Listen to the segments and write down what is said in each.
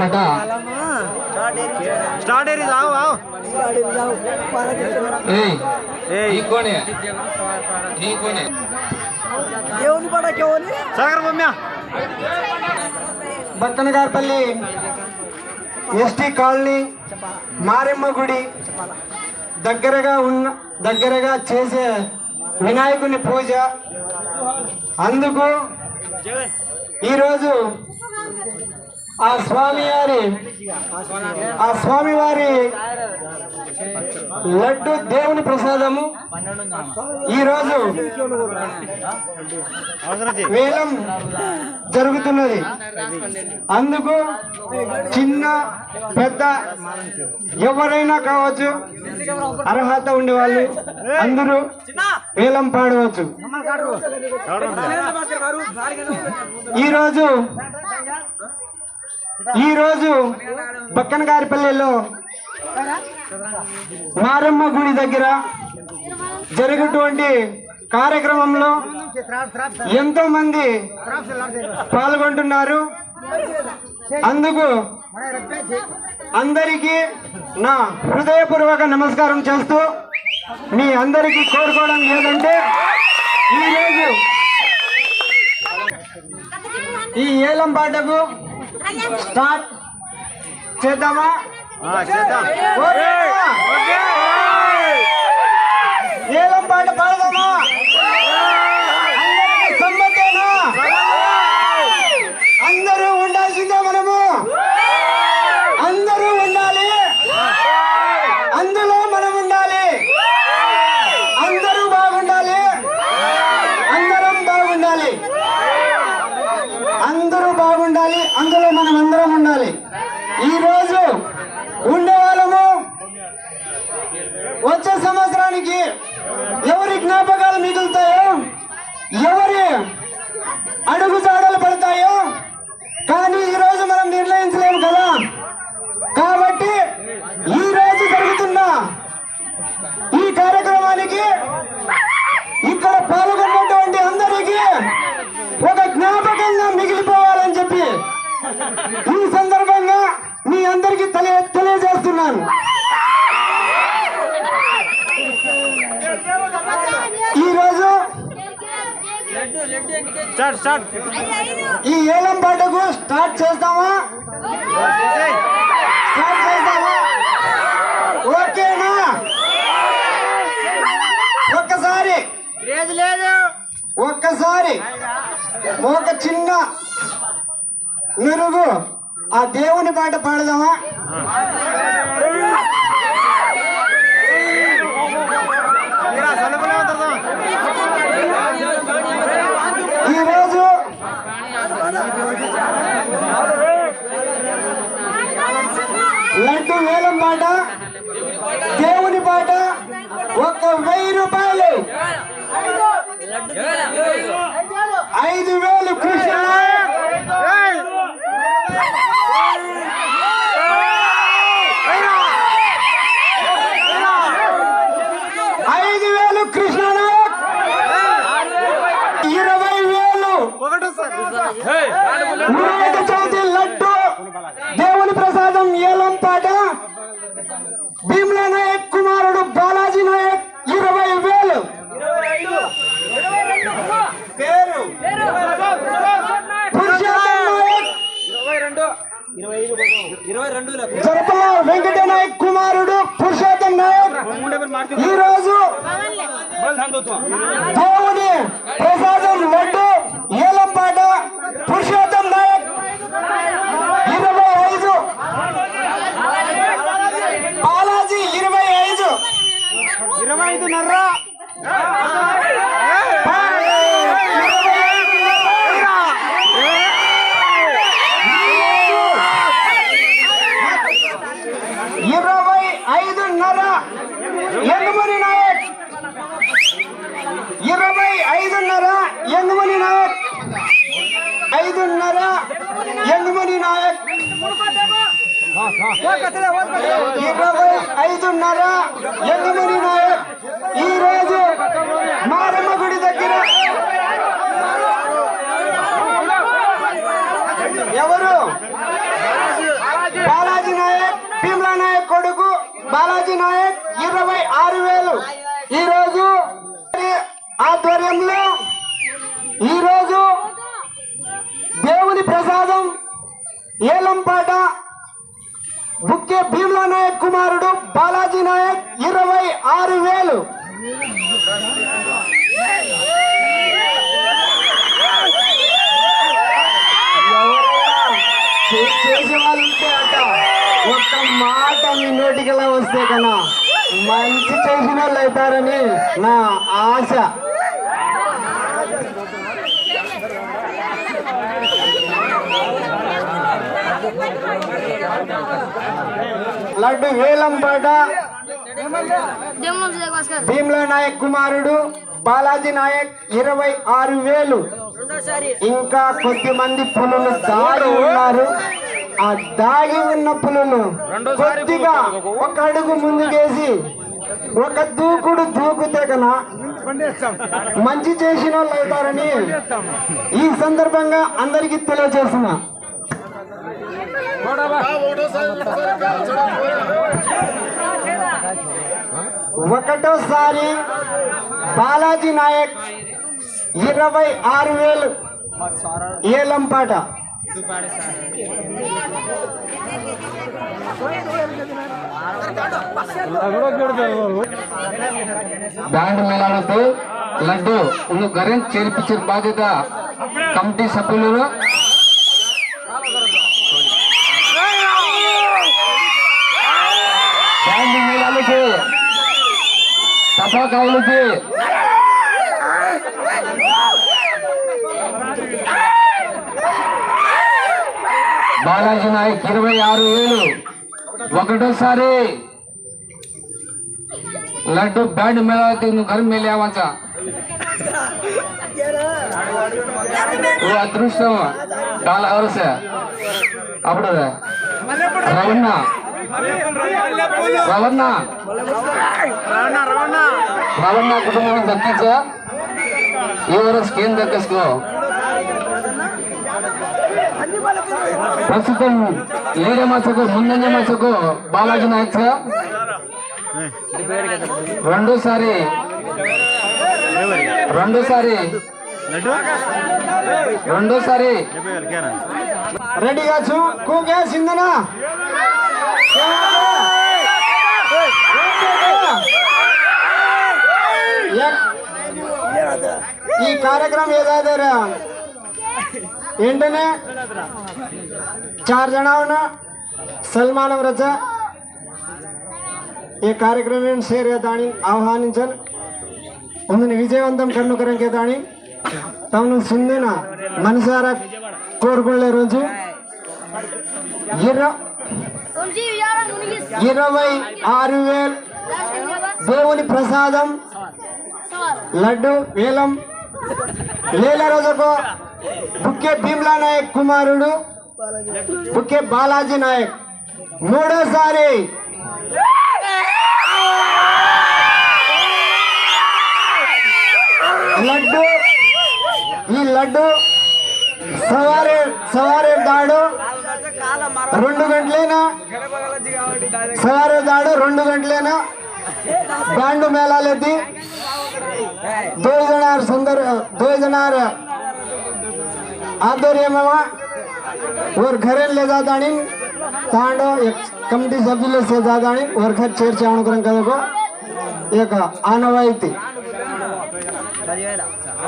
పడ్డ? బత్తనగారిపల్లి ST colony Maremma గుడి దగ్గరగా ఉన్న దగ్గరగా చేసే వినాయకుని పూజ. అందుకు ఈరోజు ఆ స్వామి వారి ఆ స్వామి వారి లడ్డు దేవుని ప్రసాదము. ఈరోజు వేలం జరుగుతున్నది. అందుకు చిన్న పెద్ద ఎవరైనా కావచ్చు అర్హత ఉండేవాళ్ళు అందరూ వేలం పాడవచ్చు. ఈరోజు ఈరోజు బక్కనగారిపల్లెలో మారమ్మ గుడి దగ్గర జరిగినటువంటి కార్యక్రమంలో ఎంతో మంది పాల్గొంటున్నారు. అందుకు అందరికీ నా హృదయపూర్వక నమస్కారం చేస్తూ మీ అందరికీ కోరుకోవడం లేదంటే ఈరోజు ఈ ఏలం పాటకు స్టార్ట్ చేద్దామా? చేద్దాం. ఏలం పాట పాడదామా? కానీ ఒక చిన్న మెరుగు ఆ దేవుని పాట పాడదామా? 나는 몰라. బాలాజీ నాయక్ ఇరవై ఆరు వేలు. ఈరోజు ఆధ్వర్యంలో ఈరోజు దేవుని ప్రసాదం ఏలంపాట బుక్కే భీమ్లా నాయక్ కుమారుడు బాలాజీ నాయక్ ఇరవై ఆరు వేలు. చేసే వాళ్ళు ఉంటే అంట ఒక్క మాట మీ నోటికలా వస్తే కన్నా మంచి చేసిన వాళ్ళు అవుతారని నా ఆశ. లడ్డు వేలంపాట భీమ్లా నాయక్ కుమారుడు బాలాజీ నాయక్ ఇరవై ఆరు వేలు. ఇంకా కొద్ది మంది పులులు దారి ఉన్నారు. ఆ దాగి ఉన్న పులులు కొద్దిగా ఒక అడుగు ముందుకేసి ఒక దూకుడు దూకుతే కన్నా మంచి చేసిన వాళ్ళు అవుతారని ఈ సందర్భంగా అందరికీ తెలియజేస్తున్నా. ఒకటోసారి బాలాజీ నాయక్ ఇరవై ఆరు వేలు ఏలంపాట బ్యాండ్ మేళాలతో లడ్డు ఉన్న గరెంట్ చేర్పించే బాధ్యత కమిటీ సభ్యులు బ్యాండ్ మేళాలకి బాలాజీ నాయక్ ఇరవై ఆరు వేలు ఒకటోసారి లడ్డు బ్యాండ్ మేళాకి గర్మేలే అవంచ అదృష్టం. చాలా అవరు సార్ అప్పుడు రవణ. రవణ. రవణ కుటుంబం దక్కించా. ఈ వరకు స్కీమ్ దక్కేసుకో. ప్రస్తుతం లీడ మసకు ముందంజ మసకు బాలాజీ నాయక్ సార్. రెండోసారి రెండోసారి రెండోసారి రెడీ కాచు కూకేసిందనా ఈ కార్యక్రమం ఏదైతే ఏంటనే చారు జనా ఉన్నా સલમાન રજા ఏ కార్యక్రమం షేర్ દાણી ఆహ్వానించను ఉందని విజయవంతం కన్నుకరం దాని తమను సుందిన మనసారా కోరుకునే రోజు ఇరవై ఆరు వేలు దేవుని ప్రసాదం లడ్డు వేలం లేల రోజుకు బుక్కే భీమ్లా నాయక్ కుమారుడు బుక్కే బాలాజీ నాయక్. మూడోసారి. లడ్డు ఈ లడ్డు సవారే సవారే దాడు. రెండు గంటలేనా? సవారే దాడు రెండు గంటలేనా? బ్యాండ్ మేళాలెత్తి दोय जणार संदर्भ दोय जणार आदर्य मामा. वर घरेले जात आणि तांड एक कमटी सबिले से जात आणि वर घर चेरचे अनुकरण करत एक अनवाईती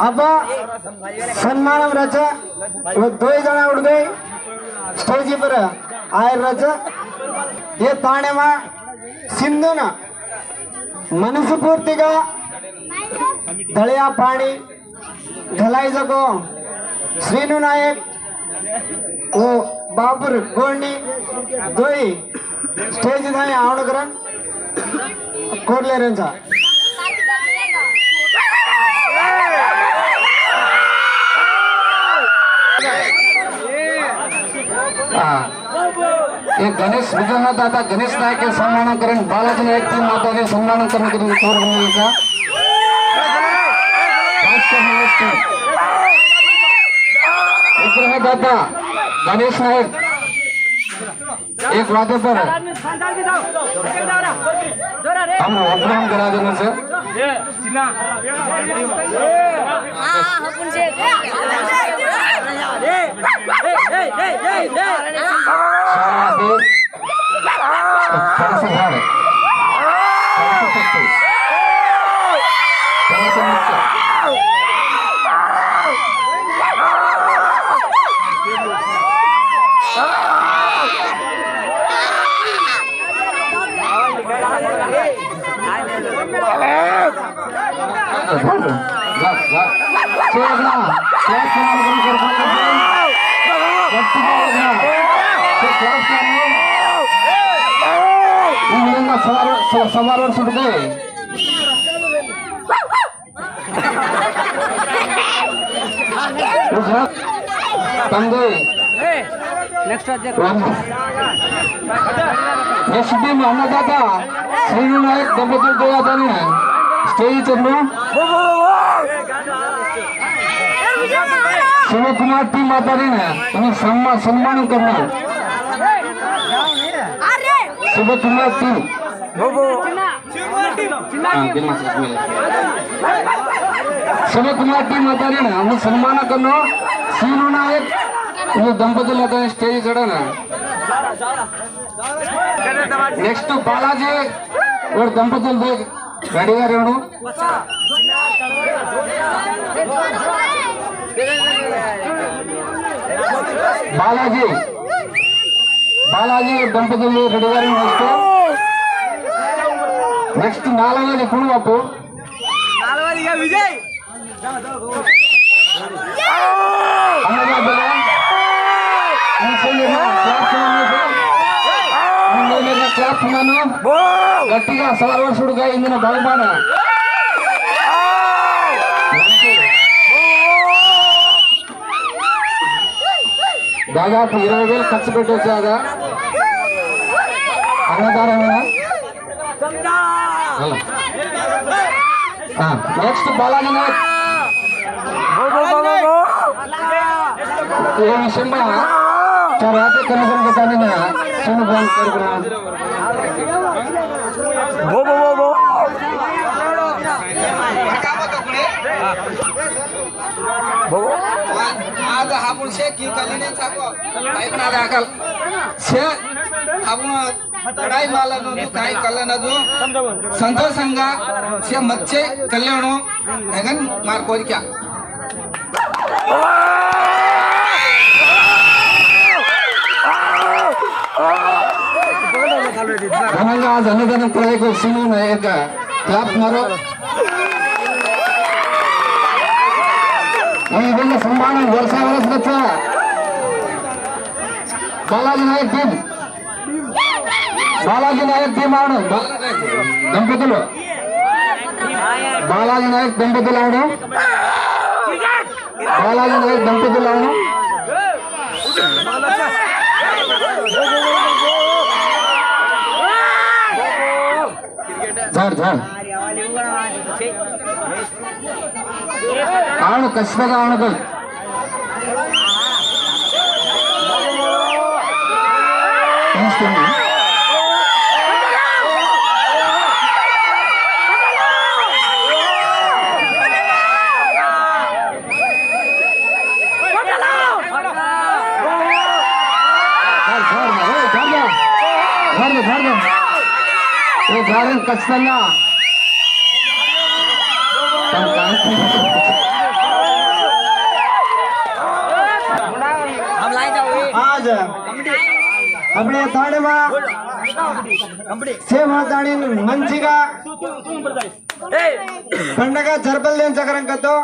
अब सन्मान रच. दोय जण उठ गे स्टेज पर आयर रच. हे ताणे मा. सिंधू ना मनसपूर्ती का? तळ्या पाणी धलाई जगो. श्रीनु नायक ओ बाबुर गोणी दोई. स्टेज नाही आवडकरण कोडलेऱ्यांचा हे. गणेश विजयनाथ आता गणेश नायक सन्मान करून बालाजी नायक माताने सन्मान करून करून के लिए तौर मिलेगा विग्रह दाता गणेश नायक एक वादे पर हम अब्राहम करा देना सर शादी सवार और सुट गए तंगे नेक्स्ट एस श्री नायक दंपति देवादानी है स्टेज शिव कुमार टी मातारी ने उन्हें सम्मान करना शिव कुमार टी सब कुमारी माता ने हम सम्मान करो सीनो नायक दंपति लगा स्टेज चढ़ा ना। नेक्स्ट तो बालाजी, और दंपति देख, गाड़ी आ रहे बालाजी बालाजी और दंपति देख गाड़ी आ रहे క్లాప్స్ ఉన్నాయి. నేను క్లాప్స్ ఉన్నాను గట్టిగా సర్వసుడుగా ఇందిన బలపాన. దాదాపు ఇరవై వేలు ఖర్చు పెట్టి వచ్చాగా అన్నదానమేనా నెక్స్ట్ బాలాజీ నాయక్ ఈ విషయంలో తర్వాత కనుగొని దానిన చిన్న బాల్ కోరుకున్నాను आज आपण शे की कलीने चाको काय पण आता अकाल शे आपण ಕಡಾಯಿ ಮಾಲನ್ನು ಕಾಯಿ ಕಲ್ಲನದು ಸಂತೋಷಂಗ ಸೆ ಮಚ್ಚೆ ಕಲ್ಯಾಣು ಹೆಗನ್ ಮಾರ್ಕೋರಿಕ ಧನಧನ ಪ್ರಯೋಗ ಸಿನಿ ನಾಯಕ ಕ್ಲಾಪ್ ಮಾರೋ ಇದನ್ನ ಸನ್ಮಾನ ವರ್ಷ ವರ್ಷ ಬಾಲಾಜಿ ನಾಯಕ್ బాలాజీ నాయక్ భీమాను దంపతులు. బాలాజీ నాయక్ దంపతులు అవును బాలాజీ నాయక్ దంపతులు అవును సార్ సార్. అవును ఖచ్చితంగా అవును ಯಾರು ಕಷ್ಟಲ್ಲ अपने थाने में सेम का मंचिगा पंडग जरबल चक्रंकतो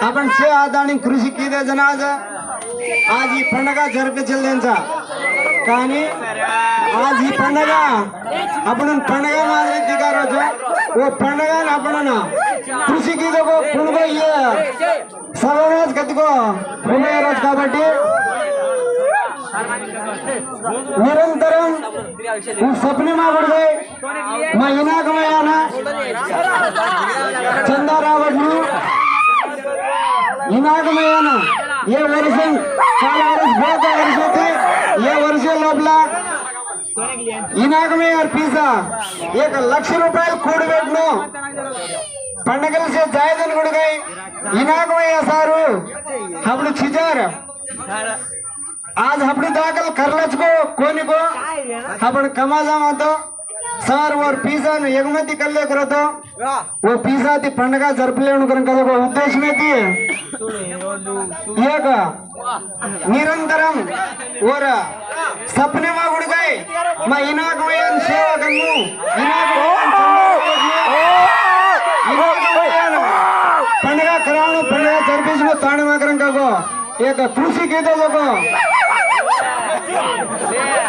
अपन सेवा थाने कृषि की जनाज आज ही पंडग जरब चल కానీ आज ही పండగ आपण పండగ మాదిరి దిగారోజు ఓ పండగ आपण కృషి కిదోకో కుణగో ఇయ్య సర్వరాజ్ కత్తుకో రోజు కాబట్టి నిరంతరం ఈ స్వప్న మాగుడిదే మా ఇనాకమయాన చందా రావడ్ను ఇనాకమయాన ఏ వర్షం చాలా వరస బోత వరస होते ఏ వర్షం లోపల इनाक में और पिज्जा एक लक्ष रुपये కూడబెట్టును పండగల से जायदन गुड़ गई इनाक में सारू हम छिजार आज अपनी दाखल करलच को कोनी को आपण कमाजा मातो సార్ వారు పిజ్జాను ఎగుమతి కల్లే కొరతో ఓ పిజ్జా తి పండగ జరపలేను కనుక ఒక ఉద్దేశం అయితే ನಿರಂತರಂ ಅವರ ಸಪ್ನೆ ಹುಡುಗೈ ಮ ಇನಾಗುಯನ್ ಸೇವಕನ್ನು ಇನಾಗುಯನ್ పండుగ కరాలను పండుగ జరిపించిన తాణమాకరం కాకు. ఈ యొక్క కృషి గీతలకు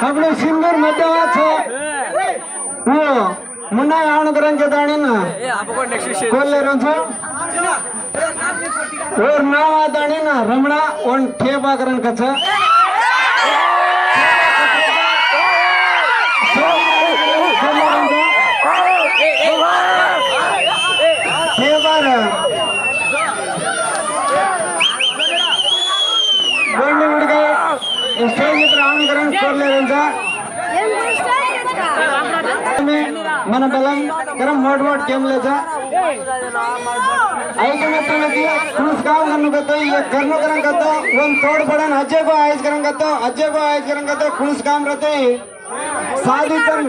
అప్పుడు సింధూర్ మధ్య మున్నా ఆనుకరం చేతాడిన కోల్లేరు ஒரு நாதானேனா ரமணா ஒன் கே பாக்குறேன் கச்சா మన బలం కరం మోట్ మోట్ కేమ్లేదా पुरस्कार घरनो करंगतो ಒಂದು ತೋಡ್ ಬಡನ್ ಅಜ್ಜೆಗೂ ಆಯಸ್ ಕರಂಗತ್ತೋ ಅಜ್ಜೆಗೂ ಆಯಸ್ ಕರಂಗತ್ತೋ ಕುಣಸ್ಕಾಮ್ ರತೆ సాధించారు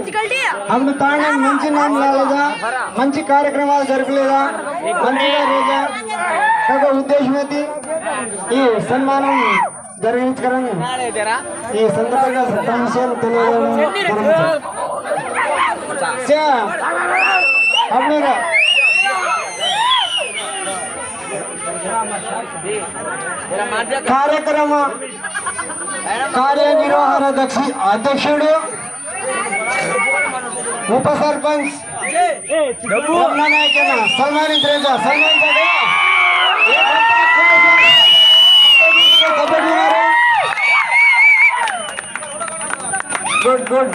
అందుకు తాను మంచి నాన్న లేదా మంచి కార్యక్రమాలు జరగలేదా మంచిగా లేదా ఒక ఉద్దేశం అయితే ఈ సన్మానం జరిగించగలను ఈ సందర్భంగా సమస్యలు తెలియజేయడం జరిగింది కార్యక్రమ కార్యనిర్వహణ దక్ష అధ్యక్షుడు ఉప సర్పంచ్ నాయకన సన్మానించలేదు సన్మానించగా గుడ్ గుడ్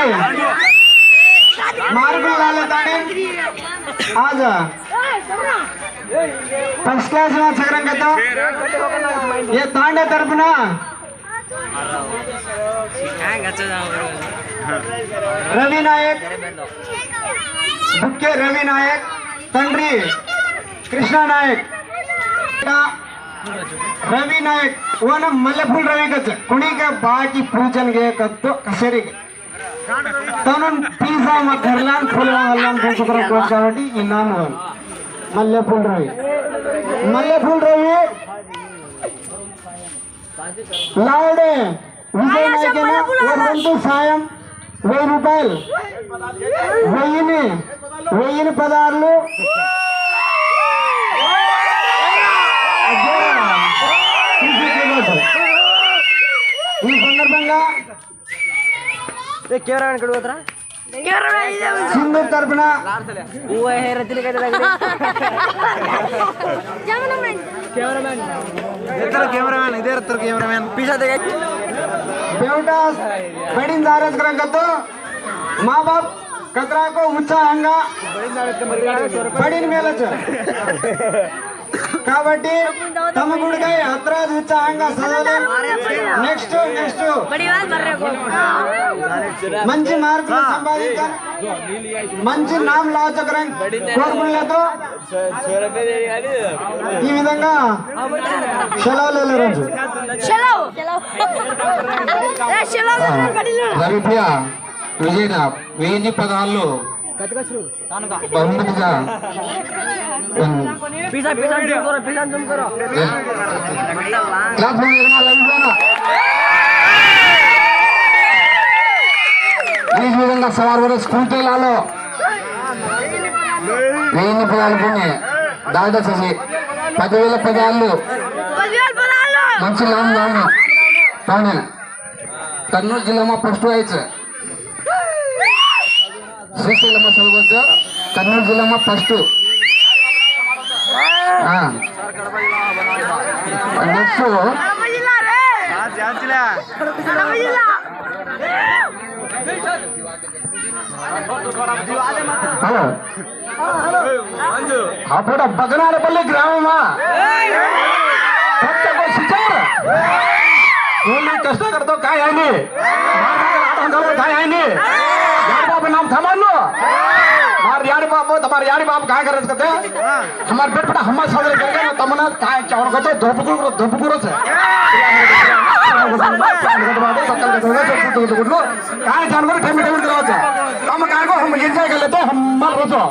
పట్టుదల ఉంది మార్కులు రాలేదని आज ఫస్ట్ క్లాస్ చక్రం కదా ఏ తాండే తరపున రవి నాయక్ బుక్కే రవి నాయక్ తండ్రి కృష్ణ నాయక్ ರವಿ ನಾಯಕ್ ಓನ ಮಲ್ಲೆಫುಲ್ ರವಿ ಕಚ್ಚ ಕುಣಿಗ ಬಾಕಿ ಪೂಜನ್ಗೆ ಕತ್ತು ಕಸರಿಗೆ తనను పిజ్జా మా ఘర్లాన్ ఫుల్వాళ్ళని పెంచుకున్న కాబట్టి ఈ నాన్న. మల్లెపూల్ రవి. మల్లెపూల్ రవి. లావుడే విజయ్ నాయకన రెండు సాయం వెయ్యి రూపాయలు. వెయ్యిని వెయ్యిని పదార్లు. ఈ సందర్భంగా కెమెರಾ కಡೆ ಹೋದ್ರ సింధూర్ తరపున. ಹೂವ ಹೇರ ತಿರುಗದ కెమెరామెన్ ఇద్దరు కెమెరామెన్ ఇదే ఇద్దరు కెమెరామెన్ పీసా దేవుటాస్ బెడింగ్ దారేస్కరంతో మా బాబ్ కత్రాకో ఉత్సాహంగా బడిని కాబట్టి తమ గుడికై హత్రాజ్ ఉత్సాహంగా చదవదు నెక్స్ట్ నెక్స్ట్ మంచి మార్కులు సంపాదించాలి. మంచి నామ్ లాచకరం కోరుకునేతో ఈ విధంగా సెలవులు రోజు సెలవు. సెలవు రవిప్రియ విజయన వెయ్యి పదాల్లో బహుమతిగా ఈ విధంగా దాడి చేసి పదివేల పదాలు. మంచి లాంగ్ కానీ కర్నూలు జిల్లా మా ఫస్ట్ છે శ్రీశైలమ్మ చదువుకోవచ్చు కర్నూలు జిల్లా ఫస్ట్ నెక్స్ట్ హలో అప్పుడు బగనాలపల్లి గ్రామమా? కష్టకర్తో కాయండి కాయండి नाम थमानो हमारे यार बाप हो तुम्हारे यार बाप काय करत कते हमार बेट बेटा हम साजरे कर गए तमना काय चावण कते धोपकुर धोपुकुर से कहाँ काय जानवर ठेमी ठेमी करावचा हम कहाँ को हम एन्जॉय कर लेते हम मर रोजो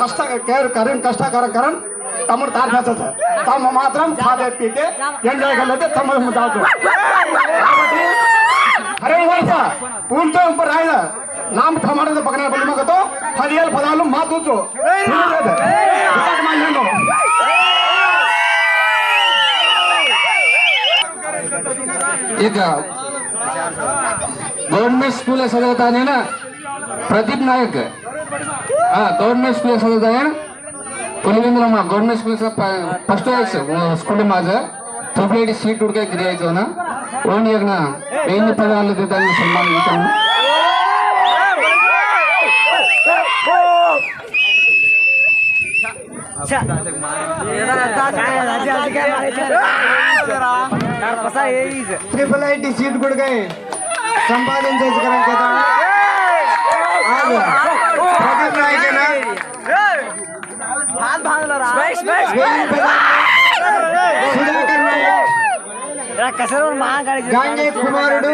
कष्टा कर करेन कष्टा कर करेन तमर तार जातो तम मात्रम खादे पीते एन्जॉय केले ते तमर हैं. అరవై ವರ್ಷ పూలతో ఇప్పుడు రాయన నామ థమాడదు పక్కన బలిమగతో పదివేల పదాలు మా తూచు ఇక గవర్నమెంట్ స్కూల్ చదువుతా నేను ప్రదీప్ నాయక్ గవర్నమెంట్ స్కూల్ చదువుతా Pulivendula government school first school Maaza तुफेड़ सीट उड़के क्रिया जो ना। वन ये ना इन पर आलू देता है सम्मान देता हूँ। ट्रिपल आईटी सीट गुड़ गए। संपादन से करने के था? आज भागना ना? भाग भाग लो గాంగే కుమారుడు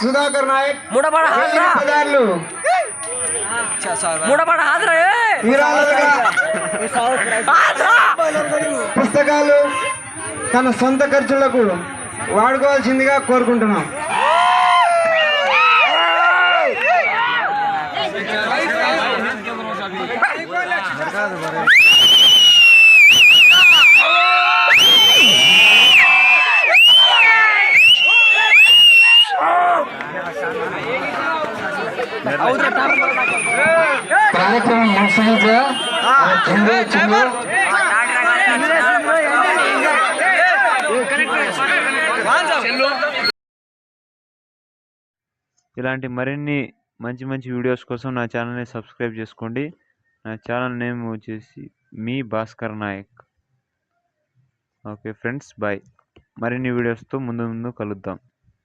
సుధాకర్ నాయక్ ముడబడ హాజరు. ముడబడ పుస్తకాలు తన సొంత ఖర్చులకు వాడుకోవాల్సిందిగా కోరుకుంటున్నాం. ఇలాంటి మరిన్ని మంచి మంచి వీడియోస్ కోసం నా ఛానల్ని సబ్స్క్రైబ్ చేసుకోండి. నా ఛానల్ నేమ్ వచ్చేసి మీ Bhaskar Nayak. Okay friends bye. మరిన్ని వీడియోస్తో ముందు ముందు కలుద్దాం.